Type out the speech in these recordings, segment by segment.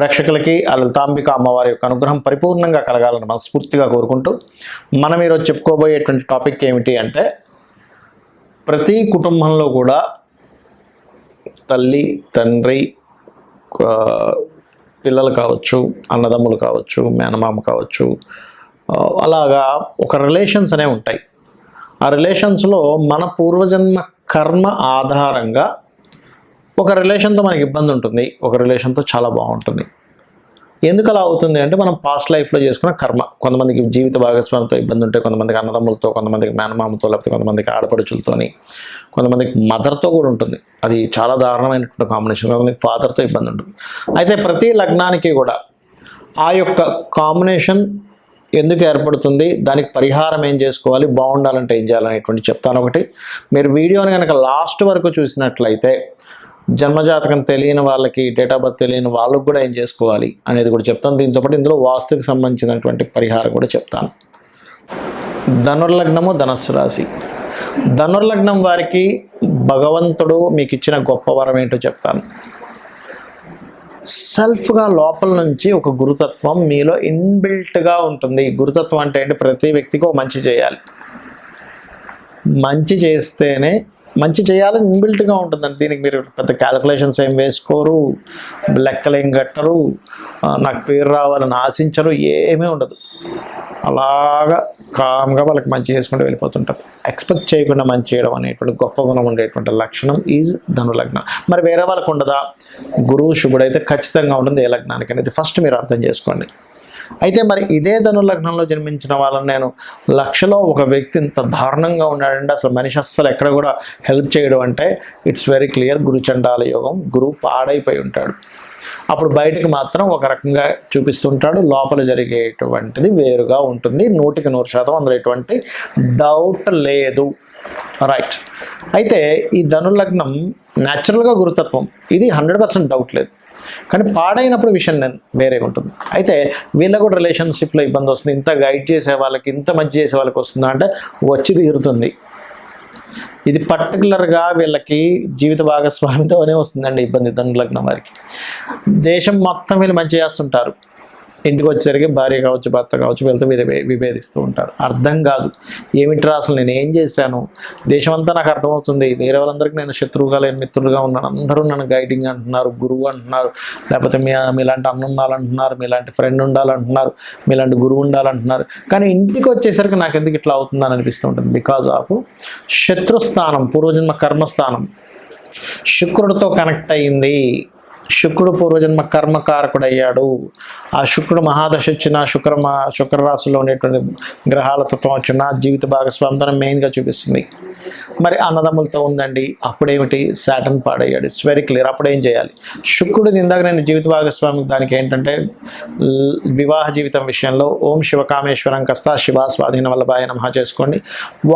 ప్రేక్షకులకి ఆ లలితాంబిక అమ్మవారి యొక్క అనుగ్రహం పరిపూర్ణంగా కలగాలని మనస్ఫూర్తిగా కోరుకుంటూ మనం ఈరోజు చెప్పుకోబోయేటువంటి టాపిక్ ఏమిటి అంటే ప్రతి కుటుంబంలో కూడా తల్లి తండ్రి పిల్లలు కావచ్చు అన్నదమ్ములు కావచ్చు మేనమామ కావచ్చు అలాగా ఒక రిలేషన్స్ అనేవి ఉంటాయి. ఆ రిలేషన్స్లో మన పూర్వజన్మ కర్మ ఆధారంగా ఒక రిలేషన్తో మనకి ఇబ్బంది ఉంటుంది. ఒక రిలేషన్తో చాలా బాగుంటుంది. ఎందుకు అలా అవుతుంది అంటే మనం పాస్ట్ లైఫ్లో చేసుకున్న కర్మ. కొంతమందికి జీవిత భాగస్వామితో ఇబ్బంది ఉంటే కొంతమందికి అన్నదమ్ములతో కొంతమందికి మేనమామతో లేకపోతే కొంతమందికి ఆడపడుచులతోని కొంతమందికి మదర్తో కూడా ఉంటుంది. అది చాలా దారుణమైనటువంటి కాంబినేషన్ కొంతమందికి ఫాదర్తో ఇబ్బంది ఉంటుంది. అయితే ప్రతి లగ్నానికి కూడా ఆ యొక్క కాంబినేషన్ ఎందుకు ఏర్పడుతుంది? దానికి పరిహారం ఏం చేసుకోవాలి? బాగుండాలంటే ఏం చేయాలనేటువంటి చెప్తాను ఒకటి. మీరు వీడియోని కనుక లాస్ట్ వరకు చూసినట్లయితే జన్మజాతకం తెలియని వాళ్ళకి డేట్ ఆఫ్ బర్త్ తెలియని వాళ్ళకు కూడా ఏం చేసుకోవాలి అనేది కూడా చెప్తాను. దీంతో పాటు ఇందులో వాస్తుకి సంబంధించినటువంటి పరిహారం కూడా చెప్తాను. ధనుర్లగ్నము ధనస్సు రాశి. ధనుర్లగ్నం వారికి భగవంతుడు మీకు ఇచ్చిన గొప్ప వరం ఏంటో చెప్తాను. సెల్ఫ్గా లోపల నుంచి ఒక గురుతత్వం మీలో ఇన్బిల్ట్గా ఉంటుంది. గురుతత్వం అంటే ఏంటి? ప్రతి వ్యక్తికి ఒక మంచి చేయాలి. మంచి చేస్తేనే మంచి చేయాలని ఇన్బిల్ట్గా ఉంటుందండి. దీనికి మీరు పెద్ద క్యాలిక్యులేషన్స్ ఏం వేసుకోరు లెక్కలు ఏం కట్టరు నాకు పేరు రావాలని ఆశించరు ఏమీ ఉండదు. అలాగా కామ్గా వాళ్ళకి మంచి చేసుకుంటూ వెళ్ళిపోతుంటారు ఎక్స్పెక్ట్ చేయకుండా మంచి చేయడం అనేటువంటి గొప్ప గుణం ఉండేటువంటి లక్షణం ఈజ్ ధనులగ్నం మరి వేరే వాళ్ళకు ఉండదా? గురువు శుభుడైతే ఖచ్చితంగా ఉంటుంది ఏ లగ్నానికి అనేది ఫస్ట్ మీరు అర్థం చేసుకోండి. అయితే మరి ఇదే ధను లగ్నంలో జన్మించిన వాళ్ళని నేను లక్షలో ఒక వ్యక్తి ఇంత దారుణంగా ఉన్నాడంటే అసలు మనిషి అస్సలు ఎక్కడ కూడా హెల్ప్ చేయడం అంటే ఇట్స్ వెరీ క్లియర్ గురుచండాల యోగం. గురువు పాడైపోయి ఉంటాడు. అప్పుడు బయటకు మాత్రం ఒక రకంగా చూపిస్తుంటాడు. లోపల జరిగేటువంటిది వేరుగా ఉంటుంది. నూటికి నూరు శాతం అందులో ఎటువంటి డౌట్ లేదు. రైట్ అయితే ఈ ధనులగ్నం న్యాచురల్గా గురుతత్వం. ఇది హండ్రెడ్ పర్సెంట్ డౌట్ లేదు. కానీ పాడైనప్పుడు విషయం నేను వేరేగా ఉంటుంది. అయితే వీళ్ళకు కూడా రిలేషన్షిప్లో ఇబ్బంది వస్తుంది. ఇంత గైడ్ చేసే వాళ్ళకి ఇంత మంచి చేసే వాళ్ళకి వస్తుందా అంటే వచ్చి తీరుతుంది. ఇది పర్టికులర్గా వీళ్ళకి జీవిత భాగస్వామితోనే వస్తుందండి ఇబ్బంది ధనులగ్నం వారికి. దేశం మొత్తం వీళ్ళు మంచి చేస్తుంటారు. ఇంటికి వచ్చేసరికి భార్య కావచ్చు భర్త కావచ్చు వీళ్ళతో విభే విభేదిస్తూ ఉంటారు. అర్థం కాదు. ఏమిట్రా అసలు నేను ఏం చేశాను? దేశం అంతా నాకు అర్థమవుతుంది. వేరే వాళ్ళందరికీ నేను శత్రువుగా లేని మిత్రుడుగా ఉన్నాను. అందరూ నన్ను గైడింగ్ అంటున్నారు గురువు అంటున్నారు. లేకపోతే మీ మీలాంటి అన్న ఉండాలంటున్నారు మీలాంటి ఫ్రెండ్ ఉండాలంటున్నారు మీలాంటి గురువు ఉండాలంటున్నారు. కానీ ఇంటికి వచ్చేసరికి నాకు ఎందుకు ఇట్లా అవుతుందని అనిపిస్తూ ఉంటుంది. బికాజ్ ఆఫ్ శత్రుస్థానం పూర్వజన్మ కర్మస్థానం. శుక్రుడితో కనెక్ట్ అయ్యింది. శుక్రుడు పూర్వజన్మ కర్మకారకుడయ్యాడు. ఆ శుక్రుడు మహాదశ వచ్చిన శుక్ర శుక్రరాశిలో ఉండేటువంటి గ్రహాల తత్వం వచ్చిన జీవిత భాగస్వామితో మెయిన్గా చూపిస్తుంది. మరి అన్నదమ్ములతో ఉందండి. అప్పుడేమిటి? సాటన్ పాడయ్యాడు. ఇట్స్ వెరీ క్లియర్ అప్పుడు ఏం చేయాలి? శుక్రుడు ఇందాక నేను జీవిత భాగస్వామి దానికి ఏంటంటే వివాహ జీవితం విషయంలో ఓం శివకామేశ్వరం కస్తా శివ స్వాధీన వల్లభాయ నమః చేసుకోండి.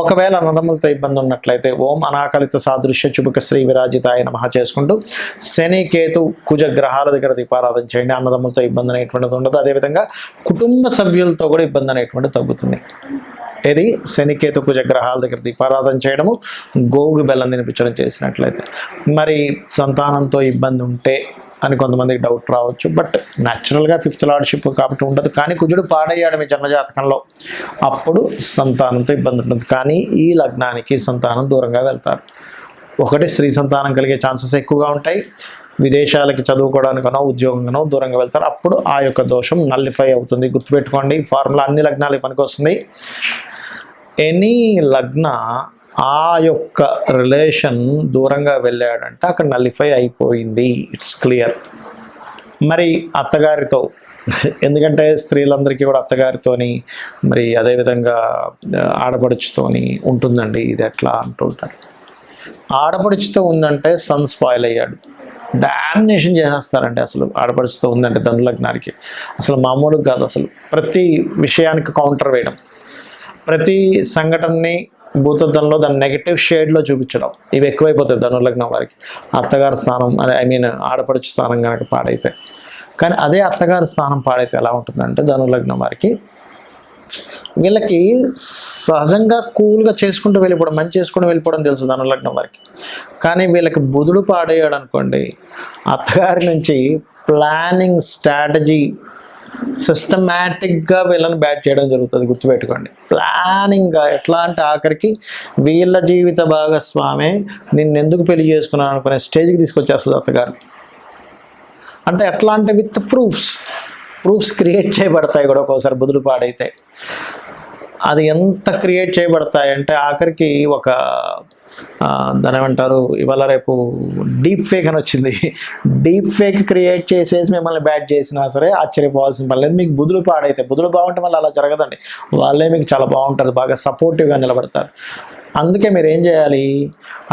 ఒకవేళ అన్నదమ్ములతో ఇబ్బంది ఉన్నట్లయితే ఓం అనాకలిత సాదృశ్య చుబుక శ్రీ విరాజితాయ నమః చేసుకుంటూ శని కేతు కుజగ్రహాల దగ్గర దీపారాధన చేయండి. అన్నదమ్ములతో ఇబ్బంది అనేటువంటిది ఉండదు. అదేవిధంగా కుటుంబ సభ్యులతో కూడా ఇబ్బంది అనేటువంటిది తగ్గుతుంది. ఇది శనికేతు కుజగ్రహాల దగ్గర దీపారాధన చేయడము గోగు బెల్లం తినిపించడం చేసినట్లయితే. మరి సంతానంతో ఇబ్బంది ఉంటే అని కొంతమందికి డౌట్ రావచ్చు. బట్ న్యాచురల్గా ఫిఫ్త్ లార్డ్షిప్ కాబట్టి ఉండదు. కానీ కుజుడు పాడయ్యాడు మీ జన్మజాతకంలో అప్పుడు సంతానంతో ఇబ్బంది ఉంటుంది. కానీ ఈ లగ్నానికి సంతానం దూరంగా వెళ్తారు. ఒకటి స్త్రీ సంతానం కలిగే ఛాన్సెస్ ఎక్కువగా ఉంటాయి. విదేశాలకి చదువుకోవడానికనో ఉద్యోగంగానో దూరంగా వెళ్తారు. అప్పుడు ఆ యొక్క దోషం నల్లిఫై అవుతుంది. గుర్తుపెట్టుకోండి ఫార్ములా అన్ని లగ్నాలకి పనికొస్తుంది. ఎనీ లగ్న ఆ యొక్క రిలేషన్ దూరంగా వెళ్ళాడంటే అక్కడ నల్లిఫై అయిపోయింది. ఇట్స్ క్లియర్ మరి అత్తగారితో ఎందుకంటే స్త్రీలందరికీ కూడా అత్తగారితోని మరి అదేవిధంగా ఆడపడుచుతోని ఉంటుందండి. ఇది ఎట్లా అంటుంటారు? ఆడపడుచుతో ఉందంటే సన్ స్పాయిల్ అయ్యాడు. డామినేషన్ చేసేస్తారంటే అసలు ఆడపడుచుతో ఉందంటే ధనులగ్నానికి అసలు మామూలుగా కాదు అసలు. ప్రతి విషయానికి కౌంటర్ వేయడం. ప్రతి సంఘటనని భూతద్దంలో దాని నెగటివ్ షేడ్లో చూపించడం. ఇవి ఎక్కువైపోతాయి ధనుర్లగ్నం వారికి. అత్తగారి స్థానం అదే ఐ మీన్ ఆడపడుచు స్థానం కనుక పాడైతే. కానీ అదే అత్తగారి స్థానం పాడైతే ఎలా ఉంటుందంటే ధనుర్లగ్నం వారికి వీళ్ళకి సహజంగా కూల్గా చేసుకుంటూ వెళ్ళిపోవడం మంచి చేసుకుంటూ వెళ్ళిపోవడం తెలుసు ధనుర్లగ్నం వారికి. కానీ వీళ్ళకి బుధుడు పాడేయాడు అనుకోండి అత్తగారి నుంచి ప్లానింగ్ స్ట్రాటజీ సిస్టమేటిక్గా వీళ్ళని బ్యాట్ చేయడం జరుగుతుంది గుర్తుపెట్టుకోండి. ప్లానింగ్గా ఎట్లా అంటే ఆఖరికి వీళ్ళ జీవిత భాగస్వామే నిన్నెందుకు పెళ్ళి చేసుకున్నాను అనుకునే స్టేజ్కి తీసుకొచ్చేస్తుంది అత్తగారు అంటే ఎట్లా అంటే విత్ ప్రూఫ్స్ ప్రూఫ్స్ క్రియేట్ చేయబడతాయి కూడా ఒక్కోసారి బుద్ధులు పాడైతే. అది ఎంత క్రియేట్ చేయబడతాయి అంటే ఆఖరికి ఒక దాని ఏమంటారు ఇవాళ రేపు డీప్ ఫేక్ అని వచ్చింది. డీప్ ఫేక్ క్రియేట్ చేసేసి మిమ్మల్ని బ్యాట్ చేసినా సరే ఆశ్చర్యపోవాల్సిన పని లేదు. మీకు బుధులు పాడైతే బుధులు బాగుంటే మళ్ళీ అలా జరగదండి. వాళ్ళే మీకు చాలా బాగుంటారు బాగా సపోర్టివ్గా నిలబడతారు. అందుకే మీరు ఏం చేయాలి?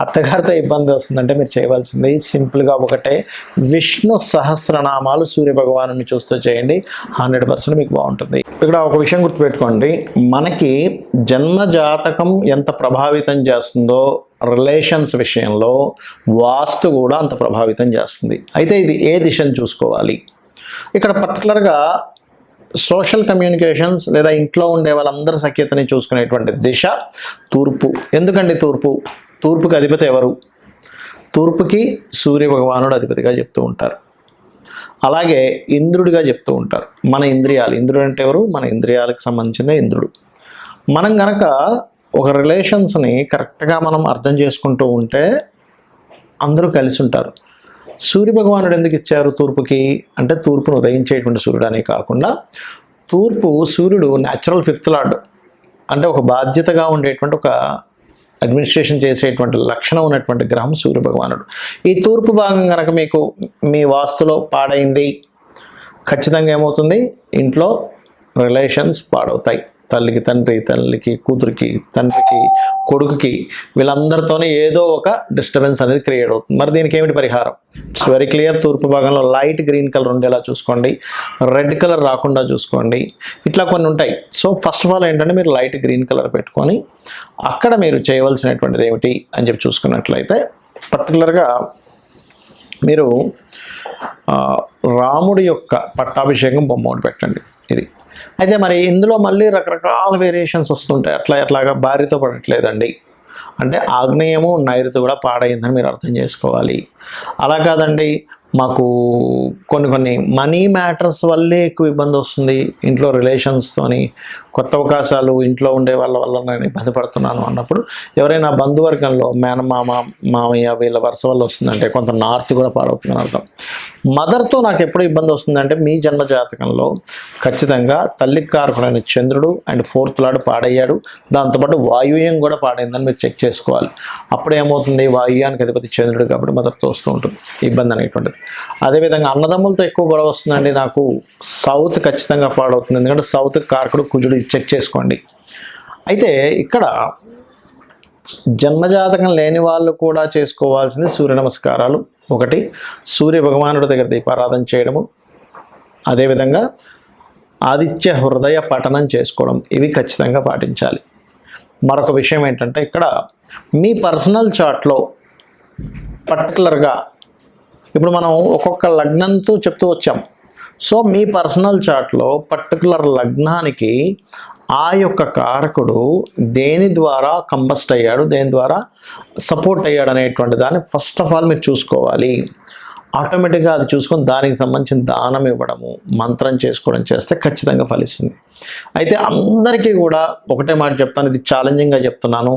అత్తగారితో ఇబ్బంది వస్తుందంటే మీరు చేయవలసింది సింపుల్గా ఒకటే విష్ణు సహస్రనామాలు సూర్య భగవాను చూస్తూ చేయండి. హండ్రెడ్ పర్సెంట్ మీకు బాగుంటుంది. ఇక్కడ ఒక విషయం గుర్తుపెట్టుకోండి. మనకి జన్మ జాతకం ఎంత ప్రభావితం చేస్తుందో రిలేషన్స్ విషయంలో వాస్తు కూడా అంత ప్రభావితం చేస్తుంది. అయితే ఇది ఏ దిశను చూసుకోవాలి? ఇక్కడ పర్టికులర్గా సోషల్ కమ్యూనికేషన్స్ లేదా ఇంట్లో ఉండే వాళ్ళందరి సఖ్యతని చూసుకునేటువంటి దిశ తూర్పు. ఎందుకండి తూర్పు? తూర్పుకి అధిపతి ఎవరు? తూర్పుకి సూర్య భగవానుడు అధిపతిగా చెప్తూ ఉంటారు. అలాగే ఇంద్రుడిగా చెప్తూ ఉంటారు. మన ఇంద్రియాలు. ఇంద్రుడు అంటే ఎవరు? మన ఇంద్రియాలకు సంబంధించిన ఇంద్రుడు. మనం గనక ఒక రిలేషన్స్ని కరెక్ట్గా మనం అర్థం చేసుకుంటూ ఉంటే అందరూ కలిసి ఉంటారు. సూర్య భగవానుడు ఎందుకు ఇచ్చారు తూర్పుకి? అంటే తూర్పును ఉదయించేటువంటి సూర్యుడు అనే కాకుండా తూర్పు సూర్యుడు న్యాచురల్ ఫిఫ్త్ లార్డ్ అంటే ఒక బాధ్యతగా ఉండేటువంటి ఒక అడ్మినిస్ట్రేషన్ చేసేటువంటి లక్షణం ఉన్నటువంటి గ్రహం సూర్యభగవానుడు. ఈ తూర్పు భాగం కనుక మీకు మీ వాస్తులో పాడైంది ఖచ్చితంగా ఏమవుతుంది? ఇంట్లో రిలేషన్స్ పాడవుతాయి. తల్లికి తండ్రి తల్లికి కూతురికి తండ్రికి కొడుకుకి వీళ్ళందరితోనే ఏదో ఒక డిస్టర్బెన్స్ అనేది క్రియేట్ అవుతుంది. మరి దీనికి ఏమిటి పరిహారం? ఇట్స్ వెరీ క్లియర్ తూర్పు భాగంలో లైట్ గ్రీన్ కలర్ ఉండేలా చూసుకోండి. రెడ్ కలర్ రాకుండా చూసుకోండి. ఇట్లా కొన్ని ఉంటాయి. సో ఫస్ట్ ఆఫ్ ఆల్ ఏంటంటే మీరు లైట్ గ్రీన్ కలర్ పెట్టుకొని అక్కడ మీరు చేయవలసినటువంటిది ఏమిటి అని చెప్పి చూసుకున్నట్లయితే పర్టికులర్గా మీరు రాముడి యొక్క పట్టాభిషేకం బొమ్మ ఒకటి పెట్టండి. ఇది. అయితే మరి ఇందులో మళ్ళీ రకరకాల వేరియేషన్స్ వస్తుంటాయి. అట్లా అట్లాగా భార్యతో పడట్లేదండి. అంటే ఆగ్నేయము నైరుతి కూడా పాడైందని మీరు అర్థం చేసుకోవాలి. అలా కాదండి మాకు కొన్ని కొన్ని మనీ మ్యాటర్స్ వల్లే ఎక్కువ ఇబ్బంది వస్తుంది. ఇంట్లో రిలేషన్స్తోని కొత్త అవకాశాలు ఇంట్లో ఉండే వాళ్ళ వల్ల నేను ఇబ్బంది పడుతున్నాను అన్నప్పుడు ఎవరైనా బంధువర్గంలో మేనమామ మామయ్య వీళ్ళ వరుస వల్ల వస్తుందంటే కొంత నార్త్ కూడా పాడవుతుందని అర్థం. మదర్తో నాకు ఎప్పుడు ఇబ్బంది వస్తుందంటే మీ జన్మ జాతకంలో ఖచ్చితంగా తల్లికి కారకుడైన చంద్రుడు అండ్ ఫోర్త్ లాడు పాడయ్యాడు. దాంతోపాటు వాయువ్యం కూడా పాడైందని మీరు చెక్ చేసుకోవాలి. అప్పుడు ఏమవుతుంది? వాయువ్యానికి అధిపతి చంద్రుడు కాబట్టి మదర్తో వస్తూ ఉంటుంది. ఇబ్బంది అనేటువంటిది. అదేవిధంగా అన్నదమ్ములతో ఎక్కువ గొడవ వస్తుందండి. నాకు సౌత్ ఖచ్చితంగా పాడవుతుంది. ఎందుకంటే సౌత్ కారకుడు కుజుడు చెక్ చేసుకోండి. అయితే ఇక్కడ జన్మజాతకం లేని వాళ్ళు కూడా చేసుకోవాల్సింది సూర్య నమస్కారాలు. ఒకటి సూర్య భగవానుడి దగ్గర దీపారాధన చేయడము. అదేవిధంగా ఆదిత్య హృదయ పఠనం చేసుకోవడం. ఇవి ఖచ్చితంగా పాటించాలి. మరొక విషయం ఏంటంటే ఇక్కడ మీ పర్సనల్ చార్ట్లో పర్టికులర్గా ఇప్పుడు మనం ఒక్కొక్క లగ్నంతో చెప్తూ వచ్చాం. సో మీ పర్సనల్ చార్ట్లో పర్టికులర్ లగ్నానికి ఆ యొక్క కారకుడు దేని ద్వారా కంబస్ట్ అయ్యాడు దేని ద్వారా సపోర్ట్ అయ్యాడు అనేటువంటి దాన్ని ఫస్ట్ ఆఫ్ ఆల్ మీరు చూసుకోవాలి. ఆటోమేటిక్గా అది చూసుకొని దానికి సంబంధించిన దానం ఇవ్వడము మంత్రం చేసుకోవడం చేస్తే ఖచ్చితంగా ఫలిస్తుంది. అయితే అందరికీ కూడా ఒకటే మాట చెప్తాను ఇది ఛాలెంజింగ్గా చెప్తున్నాను.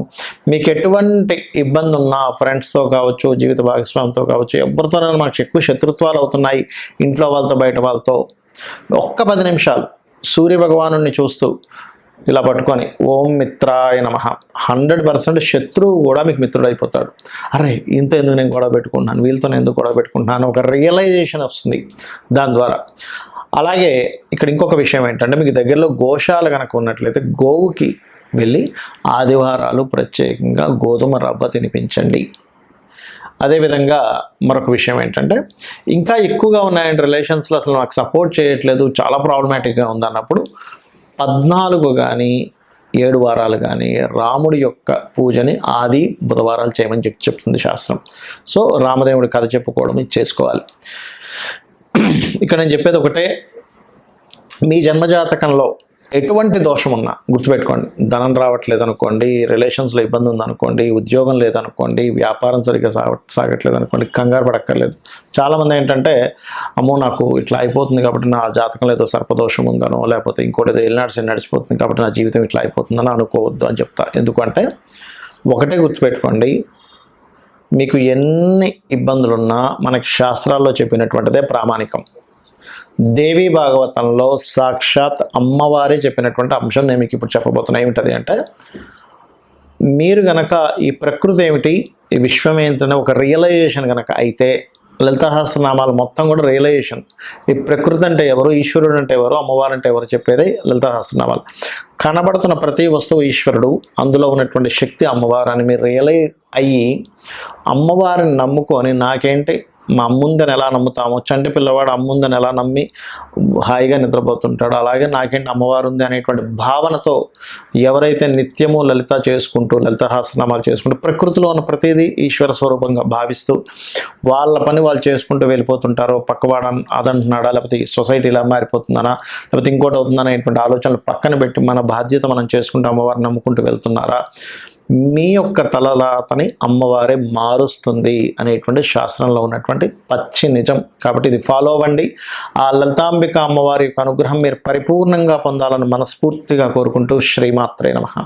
మీకు ఎటువంటి ఇబ్బంది ఉన్నా ఫ్రెండ్స్తో కావచ్చు జీవిత భాగస్వామితో కావచ్చు ఎవరితోనైనా మాకు ఎక్కువ శత్రుత్వాలు అవుతున్నాయి ఇంట్లో వాళ్ళతో బయట వాళ్ళతో. ఒక్క పది నిమిషాలు సూర్య భగవాను చూస్తూ ఇలా పట్టుకొని ఓం మిత్రాయ నమ. హండ్రెడ్ పర్సెంట్ శత్రువు కూడా మీకు మిత్రుడు అయిపోతాడు. అరే ఇంత ఎందుకు నేను గొడవ పెట్టుకుంటున్నాను? వీళ్ళతో నేను ఎందుకు గొడవ పెట్టుకుంటున్నాను? ఒక రియలైజేషన్ వస్తుంది దాని ద్వారా. అలాగే ఇక్కడ ఇంకొక విషయం ఏంటంటే మీకు దగ్గరలో గోశాల కనుక ఉన్నట్లయితే గోవుకి వెళ్ళి ఆదివారాలు ప్రత్యేకంగా గోధుమ రవ్వ తినిపించండి. అదేవిధంగా మరొక విషయం ఏంటంటే ఇంకా ఎక్కువగా ఉన్నాయంటే రిలేషన్స్లో అసలు నాకు సపోర్ట్ చేయట్లేదు. చాలా ప్రాబ్లమాటిక్గా ఉందన్నప్పుడు పద్నాలుగు కానీ ఏడు వారాలు కానీ రాముడి యొక్క పూజని ఆది బుధవారాలు చేయమని చెప్పి చెప్తుంది శాస్త్రం. సో రామదేవుడి కథ చెప్పుకోవడం ఇది చేసుకోవాలి. ఇక్కడ నేను చెప్పేది ఒకటే మీ జన్మజాతకంలో ఎటువంటి దోషం ఉన్నా గుర్తుపెట్టుకోండి. ధనం రావట్లేదు అనుకోండి రిలేషన్స్లో ఇబ్బంది ఉందనుకోండి ఉద్యోగం లేదనుకోండి వ్యాపారం సరిగ్గా సాగ సాగట్లేదు అనుకోండి కంగారు పడక్కర్లేదు. చాలామంది ఏంటంటే అమ్మో నాకు ఇట్లా అయిపోతుంది కాబట్టి నా జాతకం ఏదో సర్పదోషం ఉందనో లేకపోతే ఇంకోటి ఏదో ఎల్నాడ్స్ నడిచిపోతుంది కాబట్టి నా జీవితం ఇట్లా అయిపోతుందని అనుకోవద్దు అని చెప్తా. ఎందుకంటే ఒకటే గుర్తుపెట్టుకోండి మీకు ఎన్ని ఇబ్బందులున్నా మనకి శాస్త్రాల్లో చెప్పినటువంటిదే ప్రామాణికం. దేవి భాగవతంలో సాక్షాత్ అమ్మవారే చెప్పినటువంటి అంశం నేను మీకు ఇప్పుడు చెప్పబోతున్నా. ఏమిటది అంటే మీరు గనక ఈ ప్రకృతి ఏమిటి ఈ విశ్వం ఏంటనే ఒక రియలైజేషన్ గనక అయితే లలితహాస్రనామాలు మొత్తం కూడా రియలైజేషన్ ఈ ప్రకృతి అంటే ఎవరు ఈశ్వరుడు అంటే ఎవరు అమ్మవారు అంటే ఎవరు చెప్పేది లలితహాస్రనామాలు కనబడుతున్న ప్రతి వస్తువు ఈశ్వరుడు అందులో ఉన్నటువంటి శక్తి అమ్మవారు అని మీరు రియలైజ్ అయ్యి అమ్మవారిని నమ్ముకొని నాకేంటి మా అమ్ముందని ఎలా నమ్ముతాము చంటి పిల్లవాడు అమ్ముందని ఎలా నమ్మి హాయిగా నిద్రపోతుంటాడు అలాగే నాకేంటి అమ్మవారు ఉంది అనేటువంటి భావనతో ఎవరైతే నిత్యము లలిత చేసుకుంటూ లలిత హాసనామాలు చేసుకుంటూ ప్రకృతిలో ఉన్న ప్రతిదీ ఈశ్వర స్వరూపంగా భావిస్తూ వాళ్ళ పని వాళ్ళు చేసుకుంటూ వెళ్ళిపోతుంటారో పక్కవాడ అదంటున్నాడా లేకపోతే ఈ సొసైటీ ఇలా మారిపోతుందనా లేకపోతే ఇంకోటి అవుతుందనేటువంటి ఆలోచనలు పక్కన పెట్టి మన బాధ్యత మనం చేసుకుంటూ అమ్మవారిని నమ్ముకుంటూ వెళ్తున్నారా? మీ యొక్క తలలాతని అమ్మవారే మారుస్తుంది అనేటువంటి శాస్త్రంలో ఉన్నటువంటి పచ్చి నిజం. కాబట్టి ఇది ఫాలో అవ్వండి. ఆ లలితాంబిక అమ్మవారి యొక్క అనుగ్రహం మీరు పరిపూర్ణంగా పొందాలని మనస్ఫూర్తిగా కోరుకుంటూ శ్రీమాత్రే నమ.